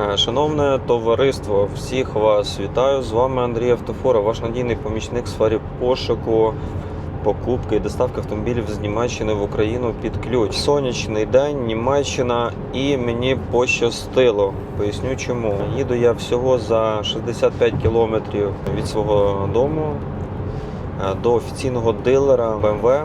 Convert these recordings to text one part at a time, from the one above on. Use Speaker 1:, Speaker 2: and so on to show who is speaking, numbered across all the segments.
Speaker 1: Е, Шановне товариство, всіх вас вітаю. З вами Андрій Автофора, ваш надійний помічник в сфері пошуку, покупки і доставки автомобілів з Німеччини в Україну під ключ. Сонячний день, Німеччина, і мені пощастило. Поясню чому. Їду я всього за 65 кілометрів від свого дому е, до офіційного дилера BMW.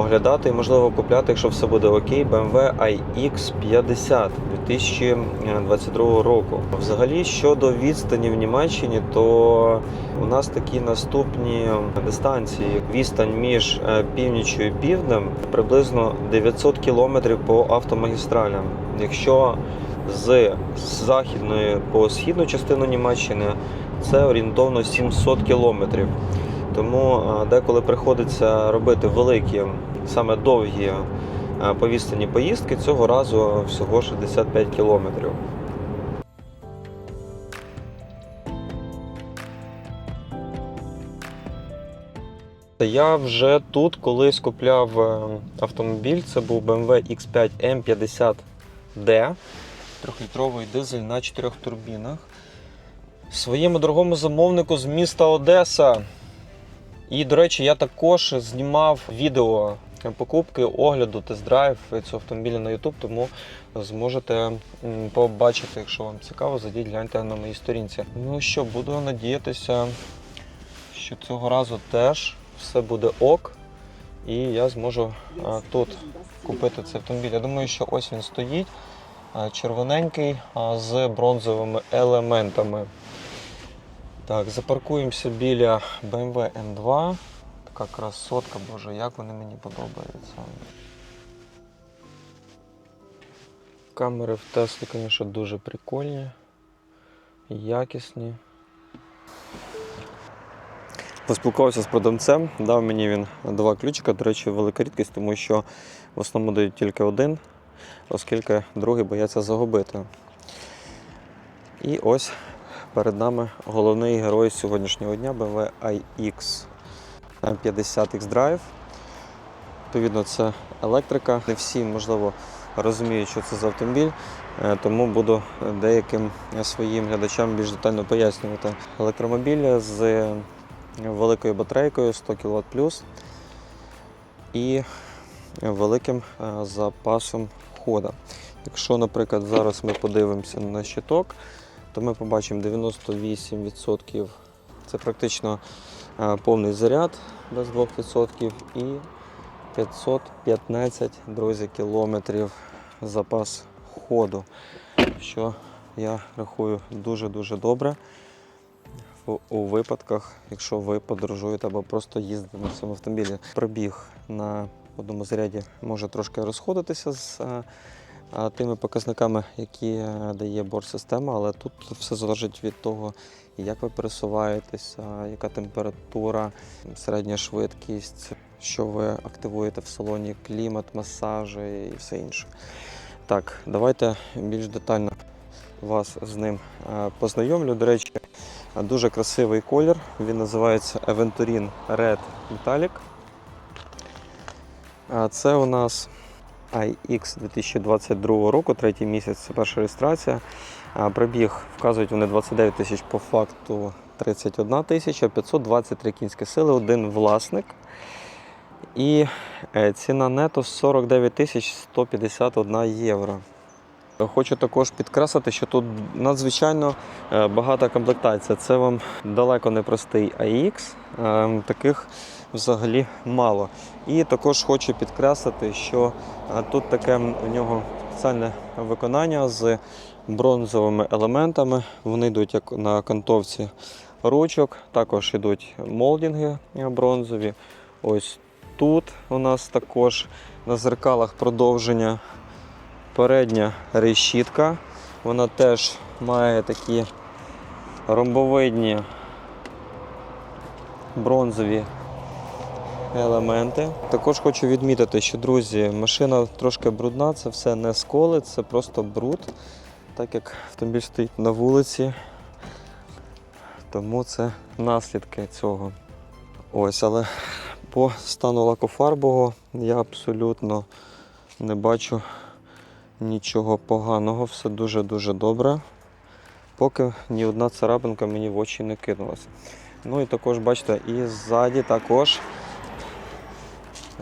Speaker 1: Оглядати і можливо купляти, якщо все буде окей, BMW iX50 2022 року. Взагалі щодо відстані в Німеччині, то у нас такі наступні дистанції. Відстань між е, північю і півднем приблизно 900 кілометрів по автомагістралям. Якщо з західної по східну частину Німеччини це орієнтовно 700 кілометрів. Тому е, деколи приходиться робити великі, саме довгі е, поїздки, цього разу всього 65 кілометрів. Я вже тут колись купляв е, автомобіль, це був BMW X5 M50D, трьохлітровий дизель на чотирьох турбінах. Своєму дорогому замовнику з міста Одеса. І, до речі, я також знімав відео покупки, огляду, тест-драйв цього автомобіля на YouTube, тому зможете побачити, якщо вам цікаво, зайдіть гляньте на моїй сторінці. Ну що, буду надіятися, що цього разу теж все буде ок, і я зможу а, тут купити цей автомобіль. Я думаю, що ось він стоїть, червоненький а, з бронзовими елементами. Так, запаркуємося біля BMW M2. Така красотка, боже, як вони мені подобаються. Камери в Теслі, звісно, дуже прикольні, якісні. Поспілкувався з продавцем, дав мені він два ключика. До речі, велика рідкість, тому що в основному дають тільки один, оскільки другий бояться загубити. І ось перед нами головний герой сьогоднішнього дня BMW iX 50 X-Drive. Відповідно, це електрика. Не всі, можливо, розуміють, що це за автомобіль, е, тому буду деяким своїм глядачам більш детально пояснювати. Електромобіль з великою батарейкою 100 кВт і великим е, запасом хода. Якщо, наприклад, зараз ми подивимося на щиток, то ми побачимо 98% це практично е, повний заряд без 2% і 515 друзі, кілометрів запас ходу, що я рахую дуже-дуже добре у випадках, якщо ви подорожуєте або просто їздите на цьому автомобілі. Пробіг на одному заряді може трошки розходитися з е, тими показниками, які е, дає борт-система, але тут все залежить від того, як ви пересуваєтеся, яка температура, середня швидкість, що ви активуєте в салоні, клімат, масажі і все інше. Так, давайте більш детально вас з ним е, познайомлю. До речі, е, дуже красивий колір. Він називається Aventurine Red Metallic. А Це у нас iX 2022 року, третій місяць, це перша реєстрація. А Пробіг вказують вони 29 тисяч, по факту 31 тисяча, 523 кінські сили, один власник. І е, ціна нето 49 тисяч 151 євро. Хочу також підкреслити, що тут надзвичайно е, багата комплектація. Це вам далеко не простий AX, е, таких взагалі мало. І також хочу підкреслити, що е, тут таке в нього спеціальне виконання з бронзовими елементами. Вони йдуть як на кантовці ручок, також йдуть молдинги е, бронзові. Ось тут у нас також на зеркалах продовження передня решітка. Вона теж має такі ромбовидні бронзові елементи. Також хочу відмітити, що, друзі, машина трошки брудна, це все не сколи, це просто бруд, так як автомобіль стоїть на вулиці. Тому це наслідки цього. Ось, але по стану лакофарбового я абсолютно не бачу Нічого поганого, все дуже-дуже добре. Поки ні одна царапинка мені в очі не кинулася. Ну і також, бачите, і ззаді також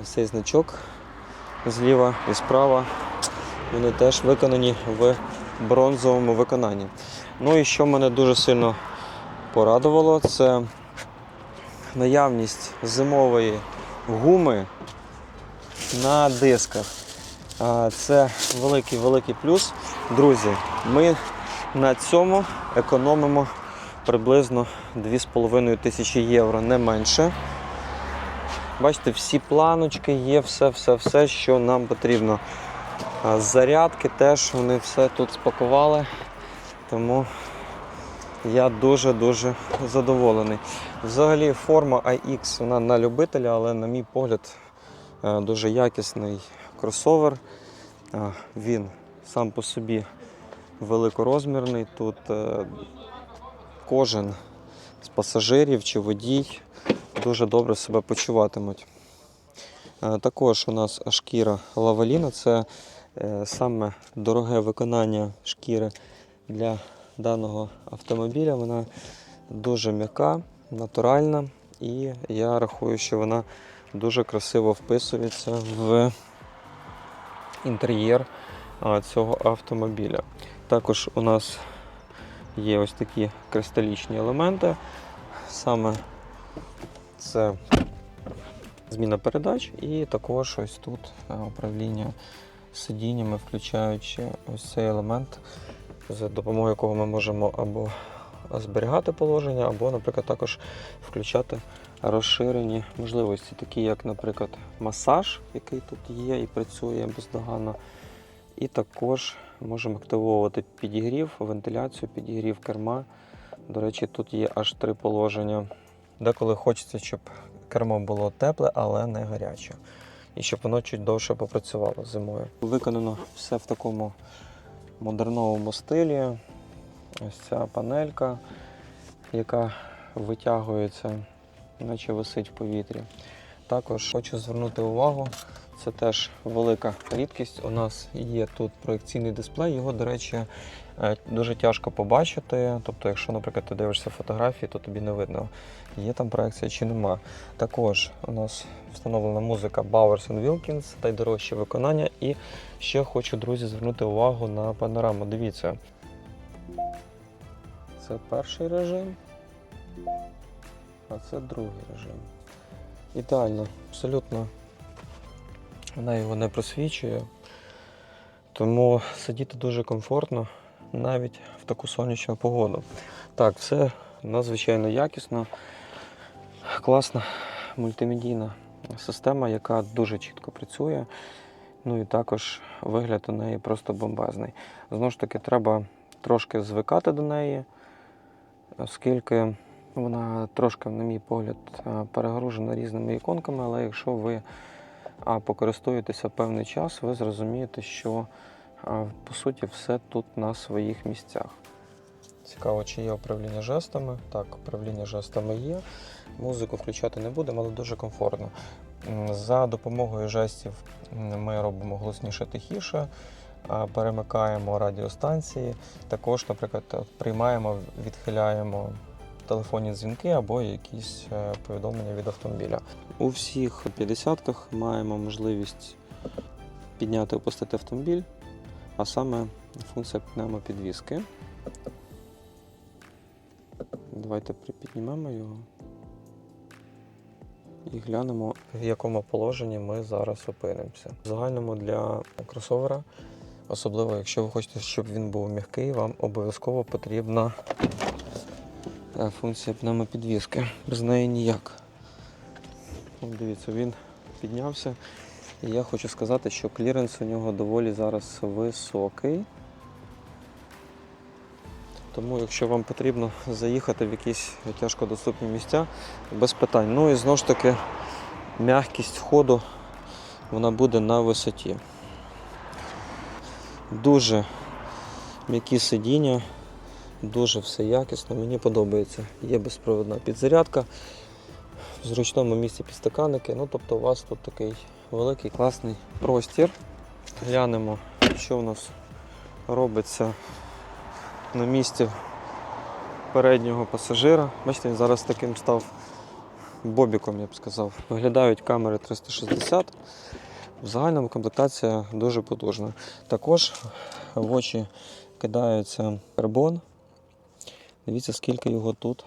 Speaker 1: ось цей значок зліва і справа. Вони теж виконані в бронзовому виконанні. Ну і що мене дуже сильно порадувало, це наявність зимової гуми на дисках. Це великий великий плюс. Друзі, ми на цьому економимо приблизно 2,5 тисячі євро, не менше. Бачите, всі планочки є, все, все, все, що нам потрібно. Зарядки теж вони все тут спакували. Тому я дуже-дуже задоволений. Взагалі форма IX вона на любителя, але на мій погляд е, дуже якісний кросовер. Е, Він сам по собі великорозмірний. Тут е, кожен з пасажирів чи водій дуже добре себе почуватимуть. Е, Також у нас шкіра лаваліна це е, саме дороге виконання шкіри для даного автомобіля. Вона дуже м'яка, натуральна, і я рахую, що вона дуже красиво вписується в інтер'єр цього автомобіля. Також у нас є ось такі кристалічні елементи. Саме це зміна передач, і також ось тут управління сидіннями, включаючи ось цей елемент, за допомогою якого ми можемо або зберігати положення, або, наприклад, також включати розширені можливості, такі як, наприклад, масаж, який тут є і працює бездоганно. І також можемо активовувати підігрів, вентиляцію, підігрів керма. До речі, тут є аж три положення. Деколи хочеться, щоб кермо було тепле, але не гаряче. І щоб воно чуть довше попрацювало зимою. Виконано все в такому модерновому стилі. Ось ця панелька, яка витягується, наче висить в повітрі. Також хочу звернути увагу, це теж велика рідкість. У нас є тут проекційний дисплей. Його, до речі, е, дуже тяжко побачити. Тобто, якщо, наприклад, ти дивишся фотографії, то тобі не видно, є там проекція чи нема. Також у нас встановлена музика Bowers Wilkins, найдорожче виконання. І ще хочу, друзі, звернути увагу на панораму. Дивіться. Це перший режим, а це другий режим. Ідеально, абсолютно вона його не просвічує, тому сидіти дуже комфортно навіть в таку сонячну погоду. Так, все надзвичайно якісно, класна мультимедійна система, яка дуже чітко працює. Ну і також вигляд у неї просто бомбезний. Знову ж таки, треба трошки звикати до неї, оскільки вона трошки, на мій погляд, е, перегружена різними іконками, але якщо ви а, покористуєтеся певний час, ви зрозумієте, що по суті все тут на своїх місцях. Цікаво, чи є управління жестами. Так, управління жестами є. Музику включати не будемо, але дуже комфортно. За допомогою жестів ми робимо голосніше тихіше, перемикаємо радіостанції. Також, наприклад, приймаємо, відхиляємо телефонні дзвінки або якісь е, повідомлення від автомобіля. У всіх 50-ках маємо можливість підняти і опустити автомобіль, а саме функція пневмопідвіски. Давайте припіднімемо його і глянемо, в якому положенні ми зараз опинимося. В загальному для кросовера, особливо якщо ви хочете, щоб він був м'який, вам обов'язково потрібна е, функція пневмопідвіски. Без неї ніяк. Дивіться, він піднявся. І я хочу сказати, що кліренс у нього доволі зараз високий. Тому, якщо вам потрібно заїхати в якісь тяжкодоступні місця, без питань. Ну і знову ж таки, м'якість ходу вона буде на висоті. Дуже м'які сидіння, дуже все якісно, мені подобається. Є безпровідна підзарядка, в зручному місці підстаканники. Ну, тобто у вас тут такий великий класний простір. Глянемо, що в нас робиться на місці переднього пасажира. Бачите, він зараз таким став бобіком, я б сказав. Виглядають камери 360. В загальному комплектація дуже потужна. Також в очі кидається карбон. Дивіться, скільки його тут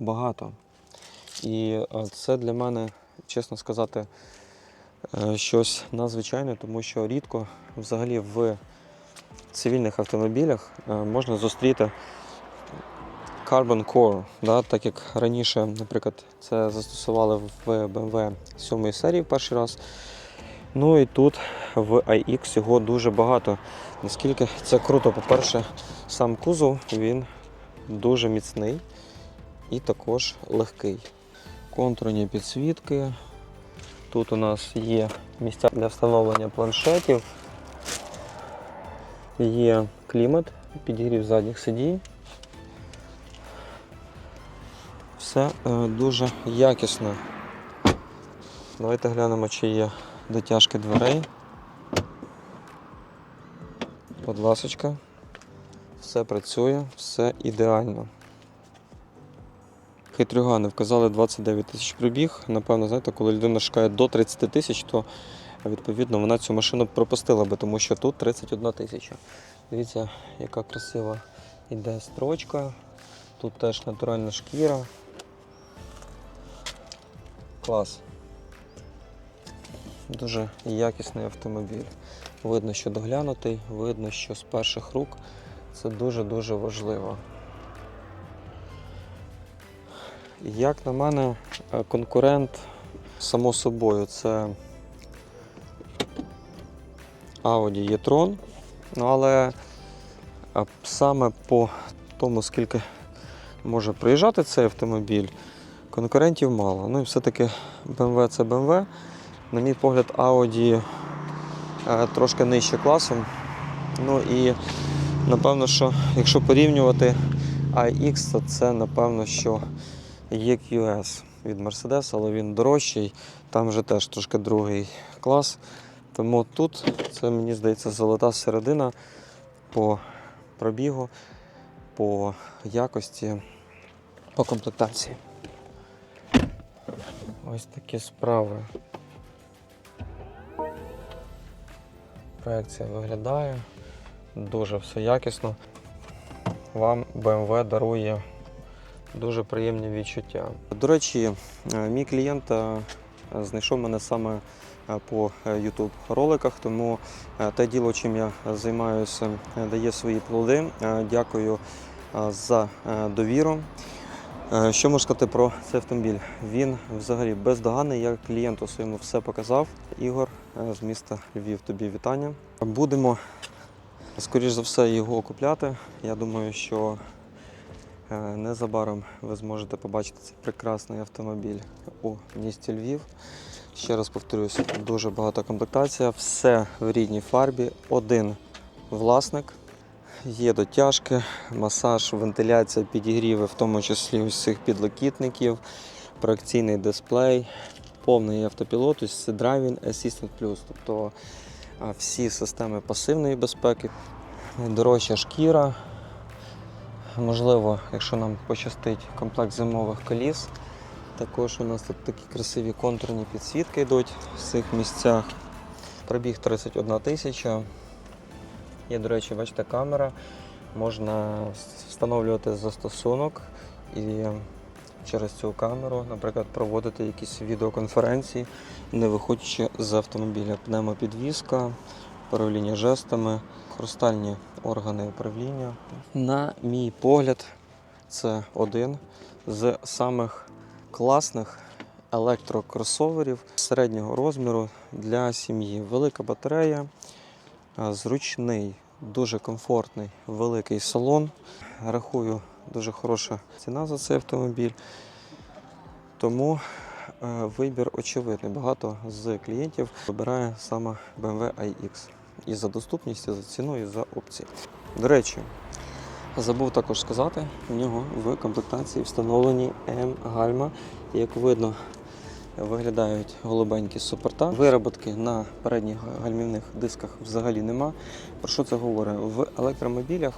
Speaker 1: багато. І е, це для мене, чесно сказати, е, щось надзвичайне, тому що рідко взагалі в цивільних автомобілях е, можна зустріти Carbon Core, да, так як раніше, наприклад, це застосували в BMW 7 серії в перший раз. Ну і тут в iX його дуже багато. Наскільки це круто, по-перше, сам кузов він дуже міцний і також легкий. Контурні підсвітки. Тут у нас є місця для встановлення планшетів, є клімат, підігрів задніх сидінь. Все е, дуже якісно. Давайте глянемо, чи є дотяжки дверей. Будь ласочка. Все працює, все ідеально. Хитрюгани вказали 29 тисяч пробіг. Напевно, знаєте, коли людина шукає до 30 тисяч, то відповідно вона цю машину пропустила би, тому що тут 31 тисяча. Дивіться, яка красива йде строчка. Тут теж натуральна шкіра. Клас. Дуже якісний автомобіль. Видно, що доглянутий, видно, що з перших рук це дуже-дуже важливо. Як на мене, е, конкурент, само собою, це Audi e-tron. Ну, але е, саме по тому, скільки може проїжджати цей автомобіль, конкурентів мало. Ну і все-таки BMW це BMW. На мій погляд, Audi е, трошки нижче класом. Ну і напевно, що якщо порівнювати iX, то це напевно, що EQS від Mercedes, але він дорожчий, там вже теж трошки другий клас. Тому тут це мені здається золота середина по пробігу, по якості, по комплектації. Ось такі справи. Проекція виглядає дуже все якісно. Вам BMW дарує дуже приємні відчуття. До речі, е, мій клієнт е, знайшов мене саме е, по YouTube роликах, тому те діло, чим я займаюся, дає свої плоди. Дякую за довіру. Що можу сказати про цей автомобіль? Він взагалі бездоганний. Я клієнту своєму все показав. Ігор з міста Львів, тобі вітання. Будемо, скоріш за все, його купляти. Я думаю, що е, незабаром ви зможете побачити цей прекрасний автомобіль у місті Львів. Ще раз повторюсь, дуже багата комплектація, все в рідній фарбі, один власник. Є дотяжки, масаж, вентиляція, підігріви, в тому числі усіх підлокітників, проекційний дисплей, повний автопілот, тобто це Driving Assistant Plus, тобто всі системи пасивної безпеки, дорожча шкіра. Можливо, якщо нам пощастить комплект зимових коліс. Також у нас тут такі красиві контурні підсвітки йдуть в цих місцях. Пробіг 31 тисяча. Є, до речі, бачите, камера. Можна встановлювати застосунок і через цю камеру, наприклад, проводити якісь відеоконференції, не виходячи з автомобіля. Пневмопідвізка, управління жестами, хрустальні органи управління. На мій погляд, це один з самих класних електрокросоверів середнього розміру для сім'ї. Велика батарея, зручний, дуже комфортний, великий салон. Рахую, дуже хороша ціна за цей автомобіль. Тому е, вибір очевидний. Багато з клієнтів вибирає саме BMW iX. І за доступність, і за ціну, і за опції. До речі, забув також сказати, у нього в комплектації встановлені М-гальма. Як видно виглядають голубенькі супорта. Вироботки на передніх гальмівних дисках взагалі нема. Про що це говорить? В електромобілях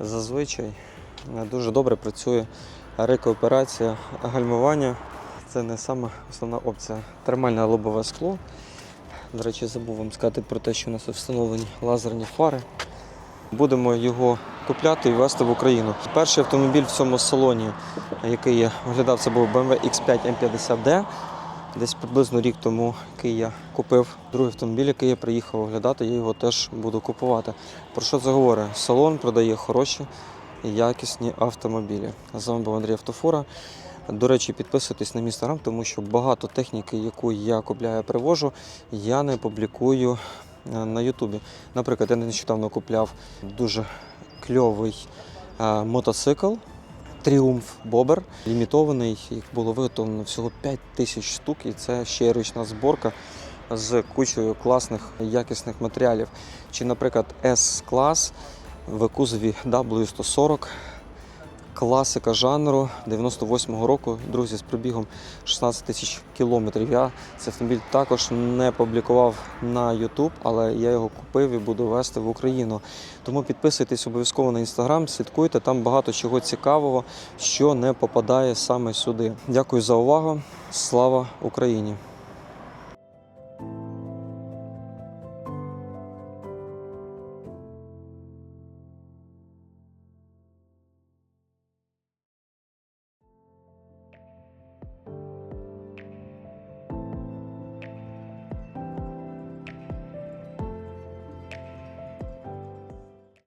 Speaker 1: зазвичай дуже добре працює рекооперація гальмування. Це не сама основна опція. Термальне лобове скло. До речі, забув вам сказати про те, що у нас встановлені лазерні фари. Будемо його купляти і везти в Україну. Перший автомобіль в цьому салоні, який я оглядав, це був BMW X5 M50D. Десь приблизно рік тому, який я купив другий автомобіль, який я приїхав оглядати, я його теж буду купувати. Про що це говорить? Салон продає хороші якісні автомобілі. З вами був Андрій Автофора. До речі, підписуйтесь на мій інстаграм, тому що багато техніки, яку я купляю, привожу, я не публікую е, на Ютубі. Наприклад, я нещодавно купляв дуже кльовий е, мотоцикл. Тріумф Бобер лімітований, їх було виготовлено всього 5 тисяч штук, і це ще й ручна зборка з кучою класних якісних матеріалів. Чи, наприклад, S-клас в кузові W140, класика жанру 98-го року, друзі, з пробігом 16 тисяч кілометрів. Я цей автомобіль також не публікував на YouTube, але я його купив і буду вести в Україну. Тому підписуйтесь обов'язково на інстаграм, слідкуйте, там багато чого цікавого, що не попадає саме сюди. Дякую за увагу. Слава Україні!